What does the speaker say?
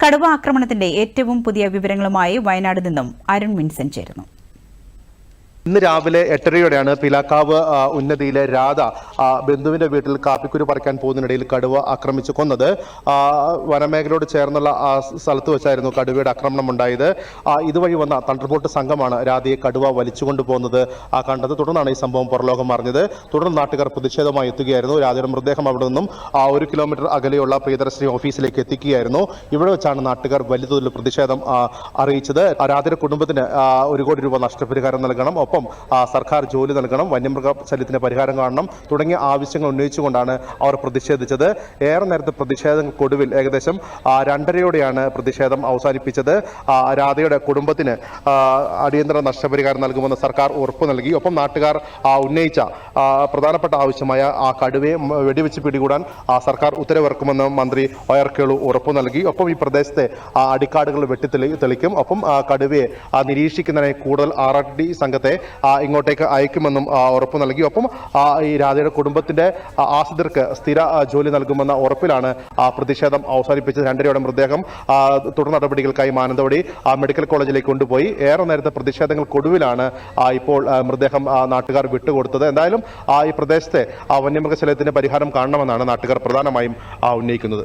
കടുവ ആക്രമണത്തിന്റെ ഏറ്റവും പുതിയ വിവരങ്ങളുമായി വയനാട് നിന്നും അരുൺ വിൻസെന്റ് ചേരുന്നു. ഇന്ന് രാവിലെ എട്ടരയോടെയാണ് പിലാക്കാവ് ഉന്നതിയിലെ രാധ ആ, ബന്ധുവിന്റെ വീട്ടിൽ കാപ്പിക്കുരു പറിക്കാൻ പോകുന്നതിനിടയിൽ കടുവ ആക്രമിച്ചു കൊന്നത്. വനമേഖലയോട് ചേർന്നുള്ള ആ സ്ഥലത്ത് വെച്ചായിരുന്നു കടുവയുടെ ആക്രമണം ഉണ്ടായത്. ഇതുവഴി വന്ന തണ്ടർബോട്ട് സംഘമാണ് രാധയെ കടുവ വലിച്ചുകൊണ്ടു പോകുന്നത് കണ്ടത്. തുടർന്നാണ് ഈ സംഭവം പുറലോകം അറിഞ്ഞത്. തുടർന്ന് നാട്ടുകാർ പ്രതിഷേധമായി എത്തുകയായിരുന്നു. രാധയുടെ മൃതദേഹം അവിടെ നിന്നും ആ, ഒരു കിലോമീറ്റർ അകലെയുള്ള പ്രിയദർശിനി ഓഫീസിലേക്ക് എത്തിക്കുകയായിരുന്നു. ഇവിടെ വെച്ചാണ് നാട്ടുകാർ വലിയ തോതിൽ പ്രതിഷേധം അറിയിച്ചത്. രാധയുടെ കുടുംബത്തിന് ഒരു കോടി രൂപ നഷ്ടപരിഹാരം നൽകണം. ഒപ്പം സർക്കാർ ജോലി നൽകണം. വന്യമൃഗ ശല്യത്തിന് പരിഹാരം കാണണം. തുടങ്ങിയ ആവശ്യങ്ങൾ ഉന്നയിച്ചുകൊണ്ടാണ് അവർ പ്രതിഷേധിച്ചത്. ഏറെ നേരത്തെ പ്രതിഷേധങ്ങൾക്കൊടുവിൽ ഏകദേശം രണ്ടരയോടെയാണ് പ്രതിഷേധം അവസാനിപ്പിച്ചത്. രാധയുടെ കുടുംബത്തിന് അടിയന്തര നഷ്ടപരിഹാരം നൽകുമെന്ന് സർക്കാർ ഉറപ്പ് നൽകി. ഒപ്പം നാട്ടുകാർ ഉന്നയിച്ച പ്രധാനപ്പെട്ട ആവശ്യമായ ആ കടുവയെ വെടിവെച്ച് പിടികൂടാൻ സർക്കാർ ഉത്തരവിറക്കുമെന്ന് മന്ത്രി ഒയർക്കേളു ഉറപ്പ് നൽകി. ഒപ്പം ഈ പ്രദേശത്തെ അടിക്കാടുകൾ വെട്ടിത്തെളി തെളിക്കും. ഒപ്പം കടുവയെ നിരീക്ഷിക്കുന്നതിനായി കൂടുതൽ ആർ. ആർ. ഡി സംഘത്തെ ഇങ്ങോട്ടേക്ക് അയക്കുമെന്നും ഉറപ്പ് നൽകി. ഒപ്പം ഈ രാധയുടെ കുടുംബത്തിന്റെ ആശ്രിതർക്ക് സ്ഥിര ജോലി നൽകുമെന്ന ഉറപ്പിലാണ് പ്രതിഷേധം അവസാനിപ്പിച്ചത്. രണ്ടരയോടെ മൃതദേഹം തുടർ നടപടികൾക്കായി മാനന്തവാടി മെഡിക്കൽ കോളേജിലേക്ക് കൊണ്ടുപോയി. ഏറെ നേരത്തെ പ്രതിഷേധങ്ങൾക്കൊടുവിലാണ് ഇപ്പോൾ മൃതദേഹം നാട്ടുകാർ വിട്ടുകൊടുത്തത്. എന്തായാലും ഈ പ്രദേശത്തെ ആ, വന്യമൃഗശല്യത്തിന് പരിഹാരം കാണണമെന്നാണ് നാട്ടുകാർ പ്രധാനമായും ഉന്നയിക്കുന്നത്.